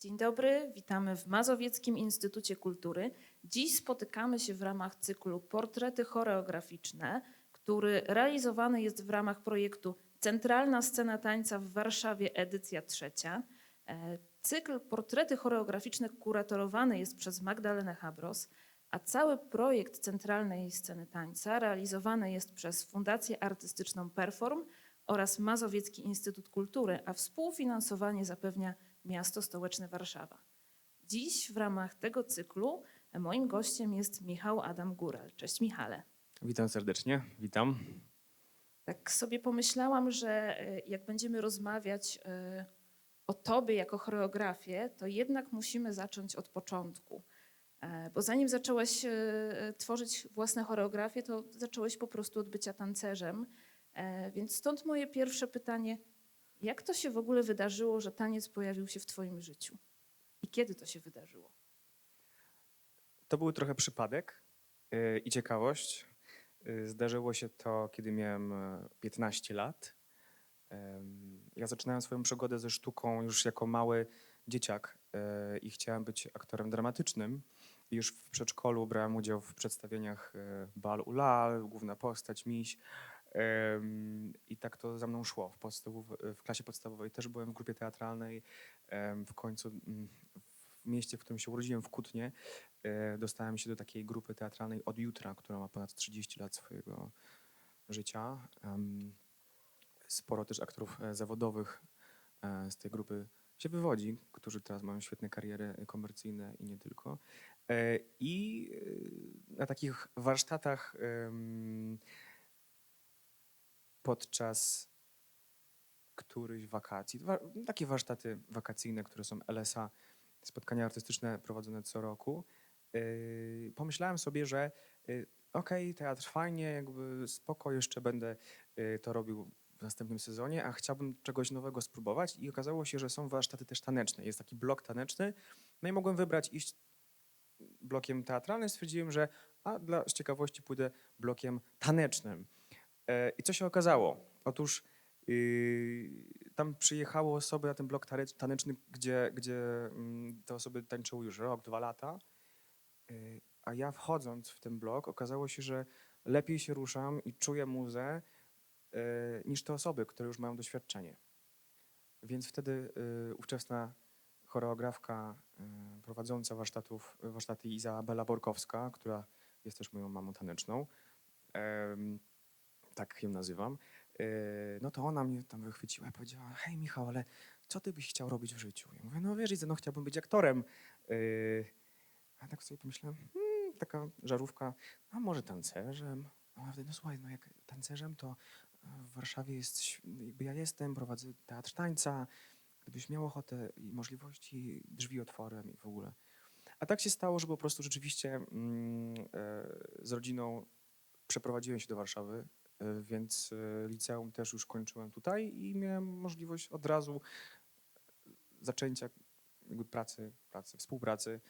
Dzień dobry, witamy w Mazowieckim Instytucie Kultury. Dziś spotykamy się w ramach cyklu Portrety choreograficzne, który realizowany jest w ramach projektu Centralna Scena Tańca w Warszawie, edycja trzecia. E, Cykl Portrety choreograficzne kuratorowany jest przez Magdalenę Habros, a cały projekt Centralnej Sceny Tańca realizowany jest przez Fundację Artystyczną Perform oraz Mazowiecki Instytut Kultury, a współfinansowanie zapewnia miasto stołeczne Warszawa. Dziś w ramach tego cyklu moim gościem jest Michał Adam Góral. Cześć Michale. Witam serdecznie, witam. Tak sobie pomyślałam, że e, jak będziemy rozmawiać e, o tobie jako choreografię, to jednak musimy zacząć od początku. E, Bo zanim zacząłeś e, tworzyć własne choreografie, to zacząłeś po prostu od bycia tancerzem. Więc stąd moje pierwsze pytanie: jak to się w ogóle wydarzyło, że taniec pojawił się w Twoim życiu? I kiedy to się wydarzyło? To był trochę przypadek yy, i ciekawość. Yy, Zdarzyło się to, kiedy miałem e, 15 lat. Em, Ja zaczynałem swoją przygodę ze sztuką już jako mały dzieciak e, i chciałem być aktorem dramatycznym. Już w przedszkolu brałem udział w przedstawieniach e, Bal Ulal, Główna Postać, Miś. I tak to za mną szło. W, w klasie podstawowej też byłem w grupie teatralnej. W końcu mm, w mieście, w którym się urodziłem, w Kutnie, e, dostałem się do takiej grupy teatralnej od jutra, która ma ponad 30 lat swojego życia. Sporo też aktorów e, zawodowych e, z tej grupy się wywodzi, którzy teraz mają świetne kariery komercyjne i nie tylko. I na takich warsztatach podczas którychś wakacji, wa- takie warsztaty wakacyjne, które są LSA, spotkania artystyczne prowadzone co roku, yy, pomyślałem sobie, że yy, okej, teatr fajnie, jakby spoko, jeszcze będę yy, to robił w następnym sezonie, a chciałbym czegoś nowego spróbować i okazało się, że są warsztaty też taneczne. Jest taki blok taneczny, no i mogłem wybrać iść blokiem teatralnym, stwierdziłem, że a dla z ciekawości pójdę blokiem tanecznym. E, I co się okazało? Otóż yy, tam przyjechało osoby na ten blok taneczny, gdzie, gdzie mm, te osoby tańczyły już rok, dwa lata. Yy, a ja wchodząc w ten blok, okazało się, że lepiej się ruszam i czuję muzę yy, niż te osoby, które już mają doświadczenie. Więc wtedy yy, ówczesna choreografka yy, prowadząca warsztatów, warsztaty Izabela Borkowska, która jest też moją mamą taneczną, tak ją nazywam, yy, no to ona mnie tam wychwyciła i powiedziała, hej Michał, ale co ty byś chciał robić w życiu? Ja mówię, no wiesz, no chciałbym być aktorem. Yy, a tak sobie pomyślałem, hmm, taka żarówka, a może tancerzem? A ona no słuchaj, no jak tancerzem, to e, w Warszawie jest, jakby ja jestem, prowadzę teatr tańca, gdybyś miał ochotę i możliwości, drzwi otworem i w ogóle. A tak się stało, że po prostu rzeczywiście mm, e, z rodziną przeprowadziłem się do Warszawy, e, więc e, liceum też już kończyłem tutaj i miałem możliwość od razu zaczęcia jakby pracy, pracy współpracy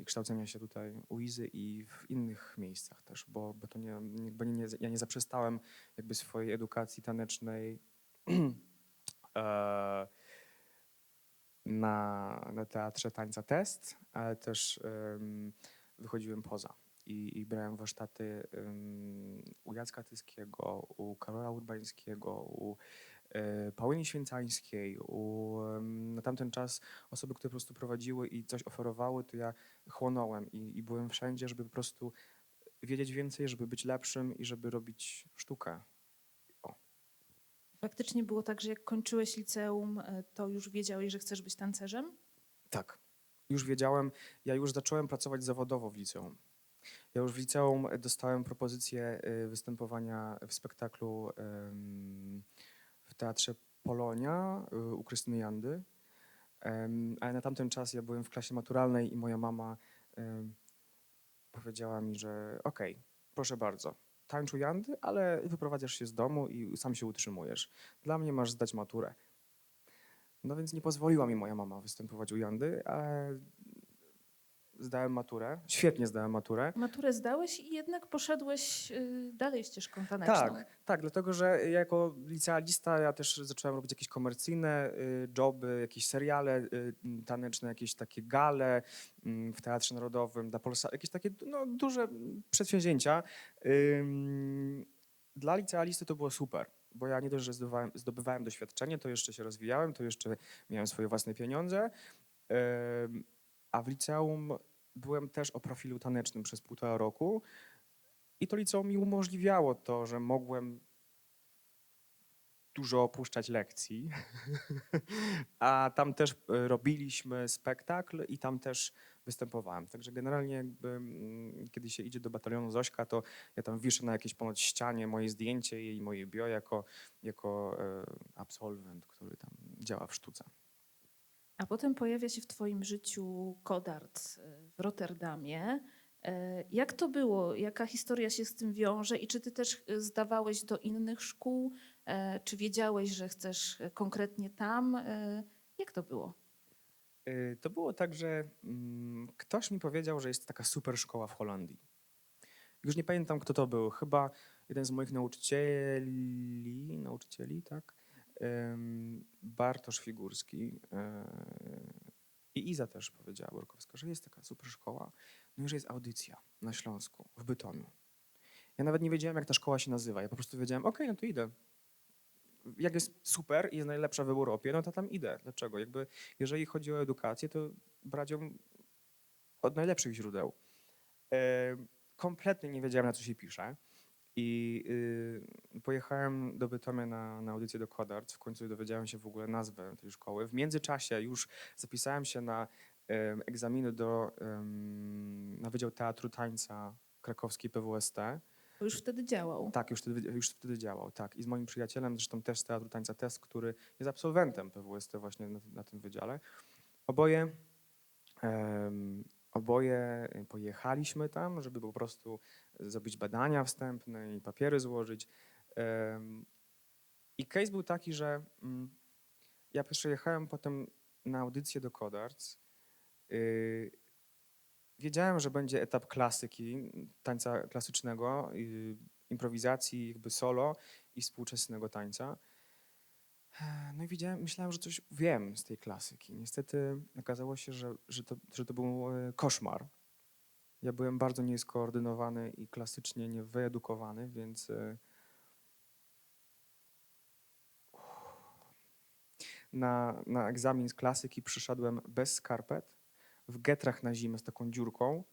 i kształcenia się tutaj u Izy i w innych miejscach też, bo, bo to nie, nie, ja nie zaprzestałem jakby swojej edukacji tanecznej e, na, na teatrze tańca test, ale też em, wychodziłem poza i, i brałem warsztaty em, u Jacka Tyskiego, u Karola Urbańskiego, u Paulinie Święcańskiej, u, em, na tamten czas osoby, które po prostu prowadziły i coś oferowały, to ja chłonąłem i, i byłem wszędzie, żeby po prostu wiedzieć więcej, żeby być lepszym i żeby robić sztukę. Faktycznie było tak, że jak kończyłeś liceum, e, to już wiedziałeś, że chcesz być tancerzem? Tak. Już wiedziałem, ja już zacząłem pracować zawodowo w liceum. Ja już w liceum dostałem propozycję y, występowania w spektaklu w Teatrze Polonia y, u Krystyny Jandy. Ale na tamten czas ja byłem w klasie maturalnej i moja mama powiedziała mi, że okej, proszę bardzo, tańczu Jandy, ale wyprowadzasz się z domu i sam się utrzymujesz. Dla mnie masz zdać maturę. No więc nie pozwoliła mi moja mama występować u Jandy, a zdałem maturę, świetnie zdałem maturę. Maturę zdałeś i jednak poszedłeś y, dalej ścieżką taneczną. Tak, tak, dlatego że ja jako licealista ja też zacząłem robić jakieś komercyjne y, joby, jakieś seriale y, taneczne, jakieś takie gale mm, w Teatrze Narodowym, dla Polsa, jakieś takie no, duże przedsięwzięcia. Dla licealisty to było super, bo ja nie dość, że zdobywałem, zdobywałem doświadczenie, to jeszcze się rozwijałem, to jeszcze miałem swoje własne pieniądze, a w liceum byłem też o profilu tanecznym przez półtora roku. I to liceum mi umożliwiało to, że mogłem dużo opuszczać lekcji. A tam też e, robiliśmy spektakl i tam też występowałem. Także generalnie jakby, mm, kiedy się idzie do batalionu Zośka, to ja tam wiszę na jakiejś ponoć ścianie moje zdjęcie i moje bio jako, jako e, absolwent, który tam działa w sztuce. A potem pojawia się w Twoim życiu Kodart y, w Rotterdamie. E, Jak to było? Jaka historia się z tym wiąże? I czy Ty też y, zdawałeś do innych szkół? E, Czy wiedziałeś, że chcesz konkretnie tam? E, Jak to było? To było tak, że mm, ktoś mi powiedział, że jest taka super szkoła w Holandii. Już nie pamiętam, kto to był. Chyba jeden z moich nauczycieli, nauczycieli, tak? Bartosz Figurski e, i Iza też powiedziała Borkowska, że jest taka super szkoła, no i że jest audycja na Śląsku, w Bytomiu. Ja nawet nie wiedziałem, jak ta szkoła się nazywa. Ja po prostu wiedziałem, okej, no to idę. Jak jest super i jest najlepsza w Europie, no to tam idę. Dlaczego? Jakby, jeżeli chodzi o edukację, to brać ją od najlepszych źródeł. Kompletnie nie wiedziałem, na co się pisze. I y, pojechałem do Bytomia na, na audycję do Kodarts. W końcu dowiedziałem się w ogóle nazwę tej szkoły. W międzyczasie już zapisałem się na egzaminy do, na Wydział Teatru Tańca krakowskiej PWST. Już wtedy działał. Tak, już wtedy, już wtedy działał, tak. I z moim przyjacielem, zresztą też z Teatru Tańca Test, który jest absolwentem PWST właśnie na, tym- na tym wydziale. Oboje, oboje pojechaliśmy tam, żeby po prostu zrobić badania wstępne i papiery złożyć. I case był taki, że mm, ja przyjechałem potem na audycję do Kodarts. Y, Wiedziałem, że będzie etap klasyki, tańca klasycznego, y, improwizacji, jakby solo i współczesnego tańca. No i widziałem, myślałem, że coś wiem z tej klasyki. Niestety okazało się, że, że, to, że to był e, koszmar. Ja byłem bardzo nieskoordynowany i klasycznie niewyedukowany, więc e, na, na egzamin z klasyki przyszedłem bez skarpet, w getrach na zimę z taką dziurką,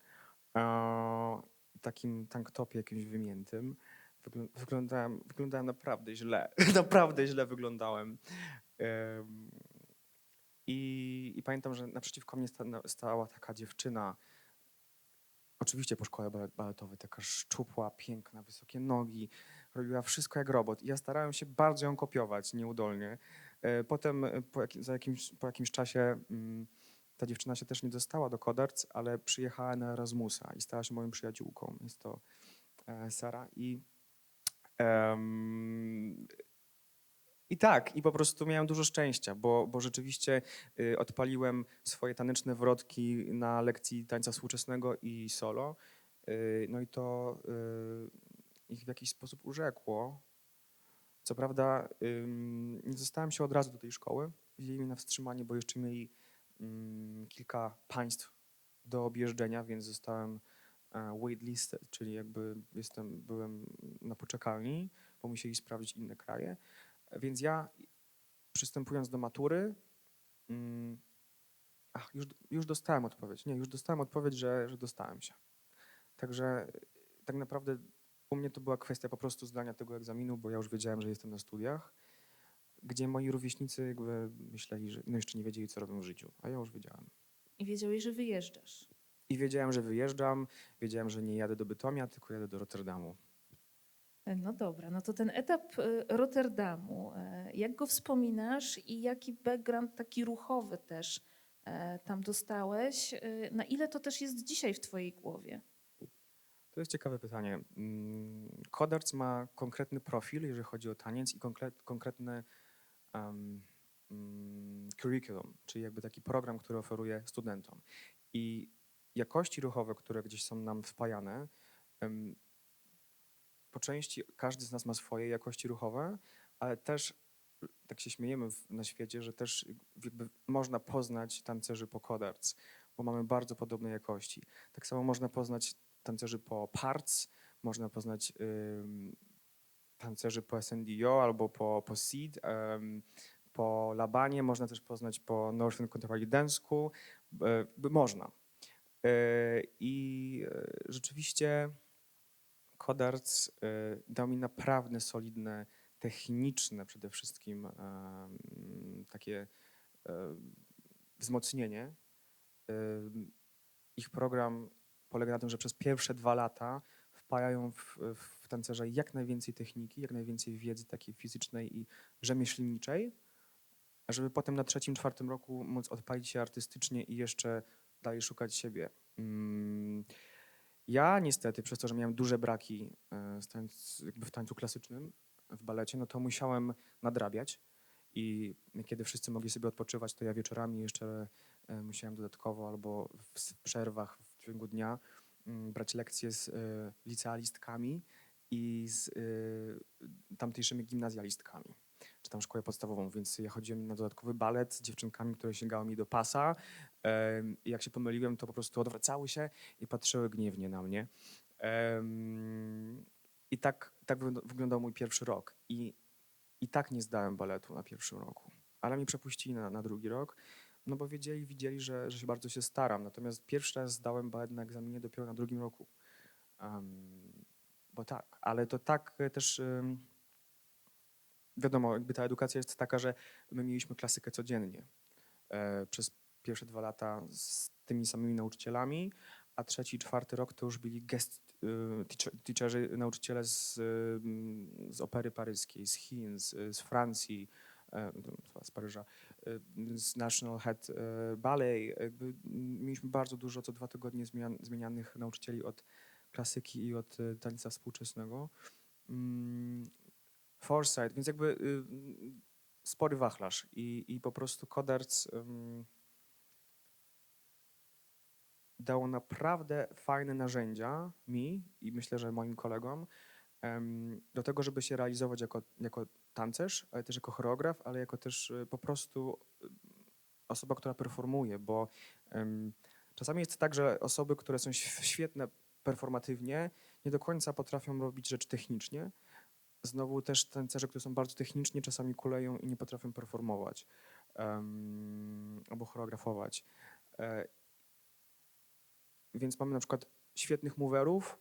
e, takim tanktopie jakimś wymiętym. Wyglą- Wyglądałem, wyglądałem naprawdę źle. naprawdę źle wyglądałem. Em, I, I pamiętam, że naprzeciwko mnie stała taka dziewczyna, oczywiście po szkole balet- baletowej, taka szczupła, piękna, wysokie nogi, robiła wszystko jak robot. I ja starałem się bardzo ją kopiować nieudolnie. E, Potem e, po, za jakimś, po jakimś czasie mm, ta dziewczyna się też nie dostała do Kodarts, ale przyjechała na Erasmusa i stała się moją przyjaciółką. Jest to e, Sara i em, i tak, i po prostu miałem dużo szczęścia, bo, bo rzeczywiście y, odpaliłem swoje taneczne wrotki na lekcji tańca współczesnego i solo. Y, no i to y, ich w jakiś sposób urzekło. Co prawda ym, nie dostałem się od razu do tej szkoły. Wzięli mnie na wstrzymanie, bo jeszcze mieli ym, kilka państw do objeżdżenia, więc zostałem waitlisted, czyli jakby jestem, byłem na poczekalni, bo musieli sprawdzić inne kraje. Więc ja przystępując do matury, mm, ach, już, już dostałem odpowiedź. Nie, już dostałem odpowiedź, że, że dostałem się. Także y, tak naprawdę u mnie to była kwestia po prostu zdania tego egzaminu, bo ja już wiedziałem, że jestem na studiach, gdzie moi rówieśnicy jakby myśleli, że no jeszcze nie wiedzieli, co robią w życiu, a ja już wiedziałem. I wiedziałeś, że wyjeżdżasz. I wiedziałem, że wyjeżdżam, wiedziałem, że nie jadę do Bytomia, tylko jadę do Rotterdamu. E, No dobra, no to ten etap y, Rotterdamu, e, jak go wspominasz i jaki background taki ruchowy też e, tam dostałeś? E, Na ile to też jest dzisiaj w twojej głowie? To jest ciekawe pytanie. Mm, Kodarts ma konkretny profil, jeżeli chodzi o taniec i konkret, konkretny um, mm, curriculum, czyli jakby taki program, który oferuje studentom. I jakości ruchowe, które gdzieś są nam wpajane, po części każdy z nas ma swoje jakości ruchowe, ale też tak się śmiejemy w, na świecie, że też można poznać tancerzy po Codarts, bo mamy bardzo podobne jakości. Tak samo można poznać tancerzy po Parts, można poznać ym, tancerzy po SNDO albo po, po Seed, po Labanie, można też poznać po Northern Contemporary Dance School, można. E, I e, rzeczywiście Codarts e, dał mi naprawdę solidne, techniczne przede wszystkim takie wzmocnienie. Ich program polega na tym, że przez pierwsze dwa lata wpajają w, w tancerza jak najwięcej techniki, jak najwięcej wiedzy takiej fizycznej i rzemieślniczej, żeby potem na trzecim, czwartym roku móc odpalić się artystycznie i jeszcze dalej szukać siebie. Mm, Ja niestety, przez to, że miałem duże braki e, w tańcu klasycznym, w balecie, no to musiałem nadrabiać i kiedy wszyscy mogli sobie odpoczywać, to ja wieczorami jeszcze e, musiałem dodatkowo albo w przerwach w ciągu dnia mm, brać lekcje z e, licealistkami i z tamtejszymi gimnazjalistkami, czy tam szkołę podstawową, więc ja chodziłem na dodatkowy balet z dziewczynkami, które sięgały mi do pasa jak się pomyliłem, to po prostu odwracały się i patrzyły gniewnie na mnie. I tak, tak wygląda- wyglądał mój pierwszy rok. I, I tak nie zdałem baletu na pierwszym roku, ale mi przepuścili na, na drugi rok, no bo wiedzieli, widzieli, że, że się bardzo się staram. Natomiast pierwszy raz zdałem balet na egzaminie dopiero na drugim roku. Em, bo tak, ale to tak e, też em, wiadomo, jakby ta edukacja jest taka, że my mieliśmy klasykę codziennie e, przez pierwsze dwa lata z tymi samymi nauczycielami, a trzeci czwarty rok to już byli y, teacher- teacherzy, nauczyciele z, mm, z opery paryskiej, z Chin, z, z Francji, e, z Paryża, z National Head e, Ballet. Jakby mm, mieliśmy bardzo dużo, co dwa tygodnie zmian, zmienianych nauczycieli od klasyki i od e, tańca współczesnego. Foresight, więc jakby y, spory wachlarz i, i po prostu Codarts ym, dało naprawdę fajne narzędzia mi i myślę, że moim kolegom em, do tego, żeby się realizować jako, jako tancerz, ale też jako choreograf, ale jako też y, po prostu y, osoba, która performuje, bo em, czasami jest tak, że osoby, które są świetne performatywnie, nie do końca potrafią robić rzecz technicznie. Znowu też tancerze, którzy są bardzo techniczni, czasami kuleją i nie potrafią performować em, albo choreografować. E, więc mamy na przykład świetnych moverów,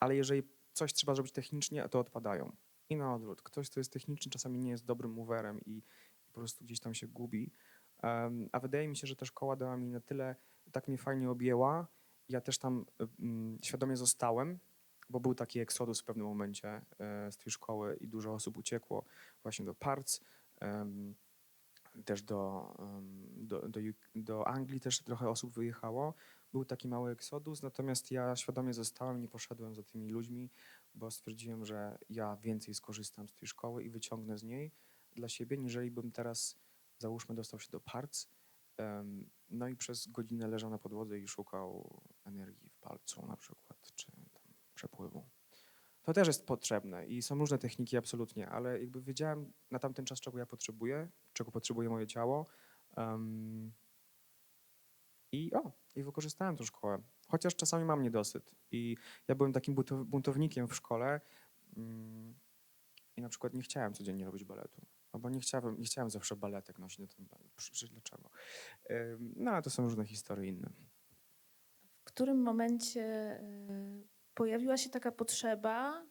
ale jeżeli coś trzeba zrobić technicznie, to odpadają. I na odwrót. Ktoś, kto jest techniczny, czasami nie jest dobrym moverem i po prostu gdzieś tam się gubi. Em, a wydaje mi się, że ta szkoła dała mi na tyle, tak mnie fajnie objęła. Ja też tam mm, świadomie zostałem, bo był taki eksodus w pewnym momencie e, z tej szkoły i dużo osób uciekło właśnie do em, też do, do, do, do Anglii też trochę osób wyjechało. Był taki mały eksodus, natomiast ja świadomie zostałem, nie poszedłem za tymi ludźmi, bo stwierdziłem, że ja więcej skorzystam z tej szkoły i wyciągnę z niej dla siebie, niżeli bym teraz, załóżmy, dostał się do em, no i przez godzinę leżał na podłodze i szukał energii w palcu na przykład, czy przepływu. To też jest potrzebne i są różne techniki absolutnie, ale jakby wiedziałem na tamten czas, czego ja potrzebuję, czego potrzebuje moje ciało. em, I o, i wykorzystałem tę szkołę. Chociaż czasami mam niedosyt. I ja byłem takim buntow- buntownikiem w szkole mm, i na przykład nie chciałem codziennie robić baletu. Albo nie chciałem, nie chciałem zawsze baletek nosić na ten balet. Dlaczego? Em, No ale to są różne historie inne. W którym momencie e, pojawiła się taka potrzeba,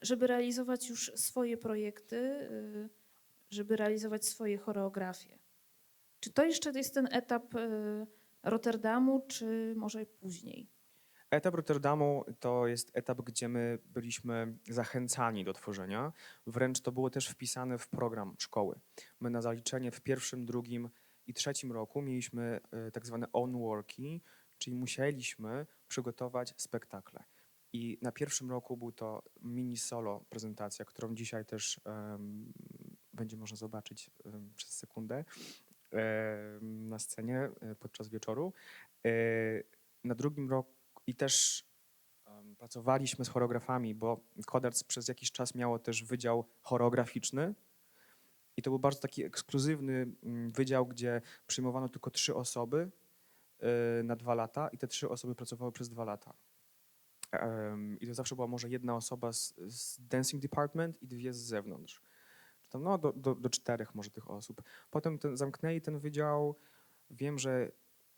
żeby realizować już swoje projekty, e, żeby realizować swoje choreografie? Czy to jeszcze jest ten etap e, Rotterdamu, czy może później? Etap Rotterdamu to jest etap, gdzie my byliśmy zachęcani do tworzenia. Wręcz to było też wpisane w program szkoły. My na zaliczenie w pierwszym, drugim i trzecim roku mieliśmy e, tak zwane own worki, czyli musieliśmy przygotować spektakle. I na pierwszym roku był to mini solo prezentacja, którą dzisiaj też em, będzie można zobaczyć em, przez sekundę em, na scenie e, podczas wieczoru. E, na drugim roku i też pracowaliśmy z choreografami, bo Kodarc przez jakiś czas miało też wydział choreograficzny. I to był bardzo taki ekskluzywny mm, wydział, gdzie przyjmowano tylko trzy osoby y, na dwa lata i te trzy osoby pracowały przez dwa lata. Em, I to zawsze była może jedna osoba z, z dancing department i dwie z zewnątrz. Tam, no, do, do, do czterech może tych osób. Potem ten, zamknęli ten wydział. Wiem, że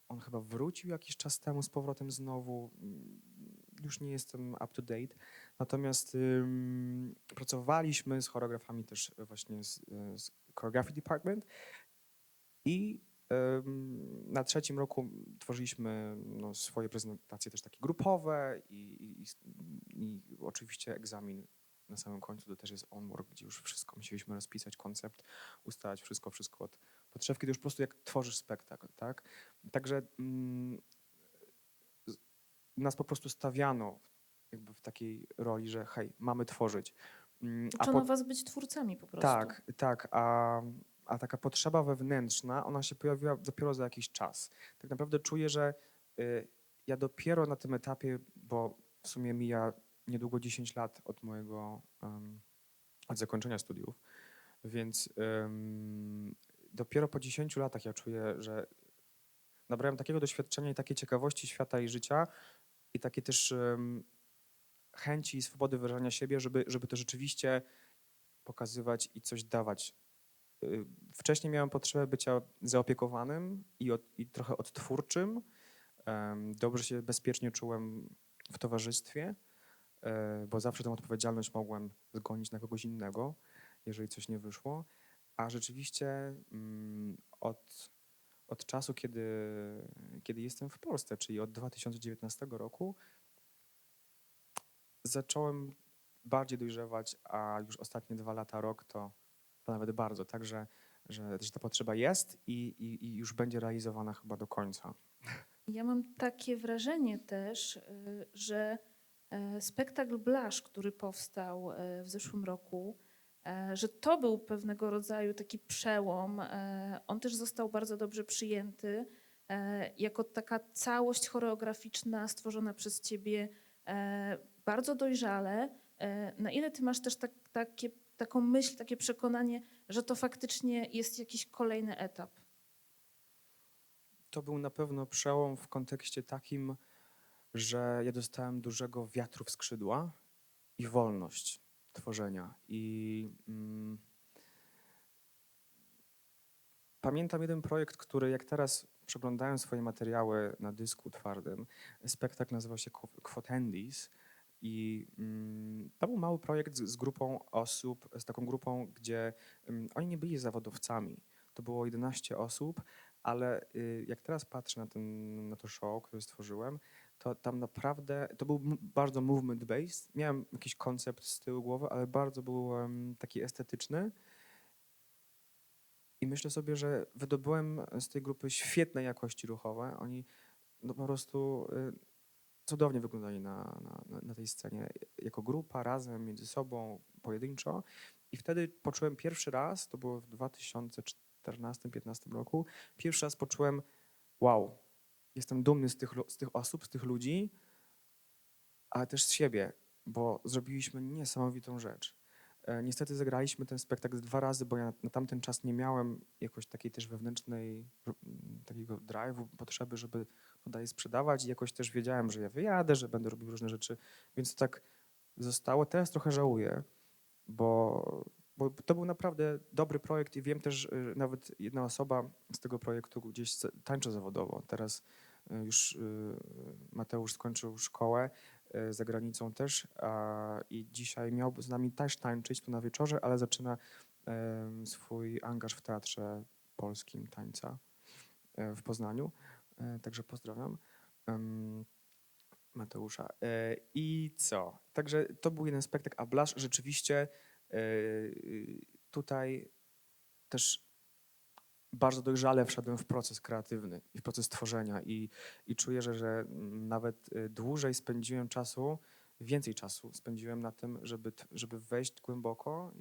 on chyba wrócił jakiś czas temu z powrotem znowu. Mm, Już nie jestem up to date. Natomiast pracowaliśmy z choreografami też właśnie z, z Choreography Department i na trzecim roku tworzyliśmy no, swoje prezentacje też takie grupowe i, i, i, oczywiście egzamin na samym końcu to też jest onwork, gdzie już wszystko musieliśmy rozpisać, koncept, ustalać wszystko, wszystko od podszewki, to już po prostu jak tworzysz spektakl, tak? Także mm, nas po prostu stawiano jakby w takiej roli, że hej, mamy tworzyć. Mm, a Uczono po- was być twórcami po prostu. tak, tak, a, a taka potrzeba wewnętrzna, ona się pojawiła dopiero za jakiś czas. Tak naprawdę czuję, że y, ja dopiero na tym etapie, bo w sumie mija niedługo 10 lat od mojego, od zakończenia studiów, więc dopiero po 10 latach ja czuję, że nabrałem takiego doświadczenia i takiej ciekawości świata i życia i takie też chęci i swobody wyrażania siebie, żeby, żeby to rzeczywiście pokazywać i coś dawać. Y, Wcześniej miałem potrzebę bycia zaopiekowanym i, od, i trochę odtwórczym. Dobrze się bezpiecznie czułem w towarzystwie, e, bo zawsze tę odpowiedzialność mogłem zgonić na kogoś innego, jeżeli coś nie wyszło. A rzeczywiście mm, od, od czasu, kiedy, kiedy jestem w Polsce, czyli od 2019 roku, zacząłem bardziej dojrzewać, a już ostatnie dwa lata, rok to, nawet bardzo. Także, że, że ta potrzeba jest i, i, i już będzie realizowana chyba do końca. Ja mam takie wrażenie też, y, że e, spektakl Blasz, który powstał e, w zeszłym roku, e, że to był pewnego rodzaju taki przełom. On też został bardzo dobrze przyjęty jako taka całość choreograficzna stworzona przez ciebie bardzo dojrzale. Na ile ty masz też tak, takie, taką myśl, takie przekonanie, że to faktycznie jest jakiś kolejny etap? To był na pewno przełom w kontekście takim, że ja dostałem dużego wiatru w skrzydła i wolność tworzenia. I mm, pamiętam jeden projekt, który jak teraz przeglądałem swoje materiały na dysku twardym, spektakl nazywał się Qu- Quotendies i mm, to był mały projekt z, z grupą osób, z taką grupą, gdzie mm, oni nie byli zawodowcami. To było 11 osób, ale y, jak teraz patrzę na, ten, na to show, które stworzyłem, to tam naprawdę, to był bardzo movement based. Miałem jakiś koncept z tyłu głowy, ale bardzo był taki estetyczny. I myślę sobie, że wydobyłem z tej grupy świetnej jakości ruchowe. Oni no, po prostu y, cudownie wyglądali na, na, na- tej scenie jako grupa, razem, między sobą, pojedynczo. I wtedy poczułem pierwszy raz, to było w 2014-2015 roku, pierwszy raz poczułem, wow, jestem dumny z tych, z tych osób, z tych ludzi, ale też z siebie, bo zrobiliśmy niesamowitą rzecz. E, Niestety zagraliśmy ten spektakl dwa razy, bo ja na, tamten czas nie miałem jakoś takiej też wewnętrznej, takiego drive'u, potrzeby, żeby to dalej sprzedawać i jakoś też wiedziałem, że ja wyjadę, że będę robił różne rzeczy, więc to tak zostało. Teraz trochę żałuję, bo, bo to był naprawdę dobry projekt i wiem też, y, nawet jedna osoba z tego projektu gdzieś tańczy zawodowo. Teraz y, już y, Mateusz skończył szkołę za granicą też i dzisiaj miałby z nami też tańczyć tu na wieczorze, ale zaczyna swój angaż w Teatrze Polskim Tańca e, w Poznaniu. E, Także pozdrawiam. Mateusza. E, I co? Także to był jeden spektakl, a Blasz rzeczywiście e, tutaj też bardzo dojrzale wszedłem w proces kreatywny i w proces tworzenia i, i czuję, że, że nawet e, dłużej spędziłem czasu, więcej czasu spędziłem na tym, żeby, żeby wejść głęboko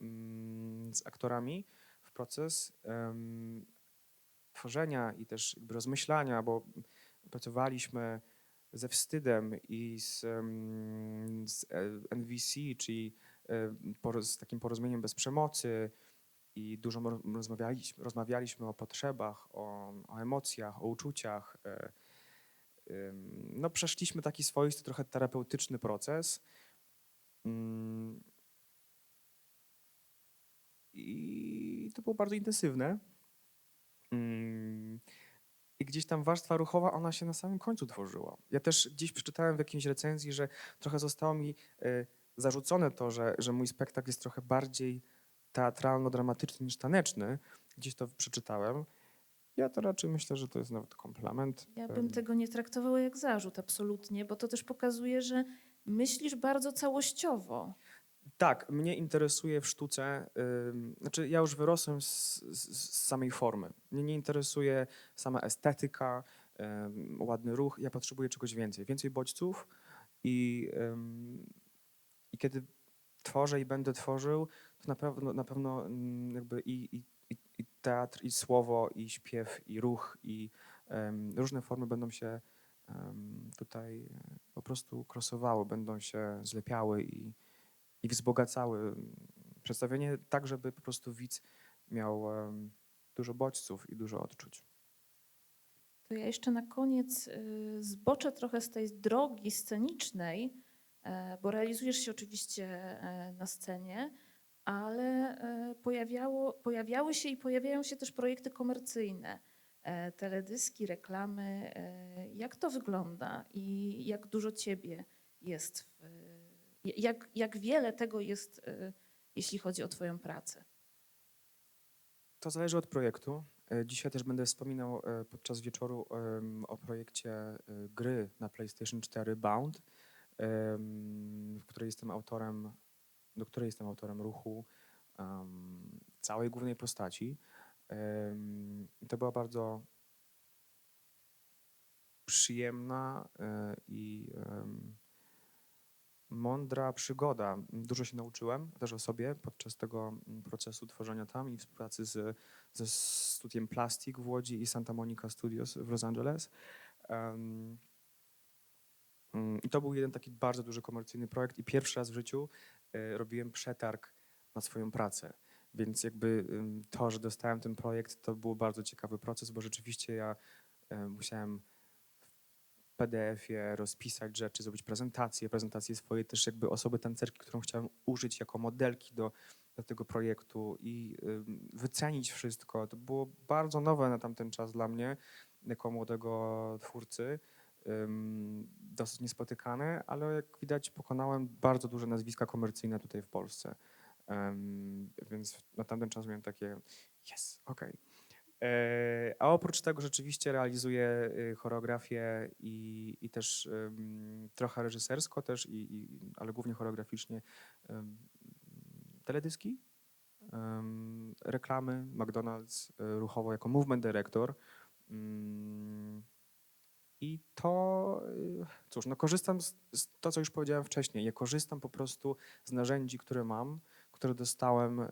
mm, z aktorami w proces tworzenia i też rozmyślania, bo pracowaliśmy ze wstydem i z, z e, NVC, czyli e, z takim porozumieniem bez przemocy i dużo rozmawialiśmy, rozmawialiśmy o potrzebach, o, o emocjach, o uczuciach. e, No, przeszliśmy taki swoisty, trochę terapeutyczny proces. Mm. I to było bardzo intensywne. Mm. I gdzieś tam warstwa ruchowa, ona się na samym końcu tworzyła. Ja też gdzieś przeczytałem w jakiejś recenzji, że trochę zostało mi e, zarzucone to, że, że mój spektakl jest trochę bardziej teatralno-dramatyczny niż taneczny. Gdzieś to przeczytałem. Ja to raczej myślę, że to jest nawet komplement. Ja bym tego nie traktowała jak zarzut, absolutnie, bo to też pokazuje, że myślisz bardzo całościowo. Tak, mnie interesuje w sztuce, ym, znaczy ja już wyrosłem z, z, z samej formy. Mnie nie interesuje sama estetyka, ym, ładny ruch, ja potrzebuję czegoś więcej, więcej bodźców i, ym, i kiedy tworzę i będę tworzył, to na pewno, na pewno ym, jakby i, i, i, teatr, i słowo, i śpiew, i ruch, i ym, różne formy będą się ym, tutaj e, po prostu krosowały, będą się zlepiały i, i wzbogacały mm, przedstawienie tak, żeby po prostu widz miał em, dużo bodźców i dużo odczuć. To ja jeszcze na koniec y, zboczę trochę z tej drogi scenicznej, bo realizujesz się oczywiście e, na scenie, ale e, pojawiało, pojawiały się i pojawiają się też projekty komercyjne, e, teledyski, reklamy. e, Jak to wygląda i jak dużo ciebie jest, w, jak, jak wiele tego jest, e, jeśli chodzi o twoją pracę? To zależy od projektu. E, Dzisiaj też będę wspominał e, podczas wieczoru o projekcie e, gry na PlayStation 4 Bound, w której jestem autorem, do której jestem autorem ruchu całej głównej postaci. To była bardzo przyjemna e, i mądra przygoda. Dużo się nauczyłem też o sobie podczas tego procesu tworzenia tam i współpracy z, ze studiem Plastik w Łodzi i Santa Monica Studios w Los Angeles. Mm, I to był jeden taki bardzo duży komercyjny projekt i pierwszy raz w życiu e, robiłem przetarg na swoją pracę. Więc jakby to, że dostałem ten projekt, to był bardzo ciekawy proces, bo rzeczywiście ja e, musiałem w PDF-ie rozpisać rzeczy, zrobić prezentację, prezentację swojej też jakby osoby tancerki, którą chciałem użyć jako modelki do, do tego projektu i wycenić wszystko. To było bardzo nowe na tamten czas dla mnie, jako młodego twórcy. Dosyć niespotykane, ale jak widać pokonałem bardzo duże nazwiska komercyjne tutaj w Polsce. Więc na tamten czas miałem takie yes, okej. E, A oprócz tego rzeczywiście realizuję y, choreografię i, i też trochę reżysersko też, i, i, ale głównie choreograficznie teledyski, reklamy, McDonald's, y, ruchowo jako movement director. Ym, I to, y, cóż, no korzystam z, z to, co już powiedziałem wcześniej. Ja korzystam po prostu z narzędzi, które mam, które dostałem y,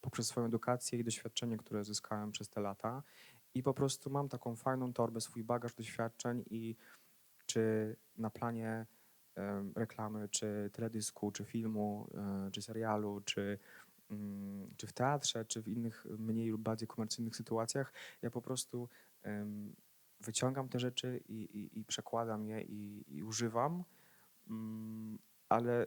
poprzez swoją edukację i doświadczenie, które zyskałem przez te lata. I po prostu mam taką fajną torbę, swój bagaż doświadczeń i czy na planie em, reklamy, czy teledysku, czy filmu, e, czy serialu, czy, mm, czy w teatrze, czy w innych mniej lub bardziej komercyjnych sytuacjach, ja po prostu wyciągam te rzeczy i, i, i przekładam je i, i używam, Mm, ale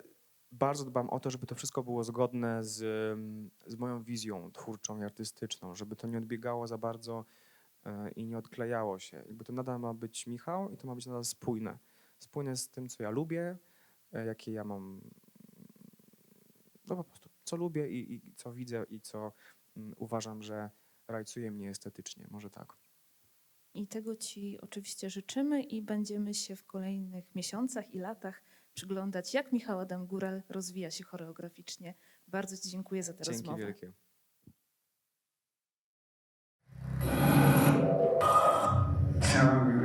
bardzo dbam o to, żeby to wszystko było zgodne z, mm, z moją wizją twórczą i artystyczną, żeby to nie odbiegało za bardzo e, i nie odklejało się. Jakby to nadal ma być Michał i to ma być nadal spójne. Spójne z tym, co ja lubię, e, jakie ja mam, no po prostu, co lubię i, i co widzę i co mm, uważam, że rajcuje mnie estetycznie, może tak. I tego Ci oczywiście życzymy i będziemy się w kolejnych miesiącach i latach przyglądać, jak Michał Adam Góral rozwija się choreograficznie. Bardzo Ci dziękuję za tę Dzięki rozmowę. wielkie. Chciałbym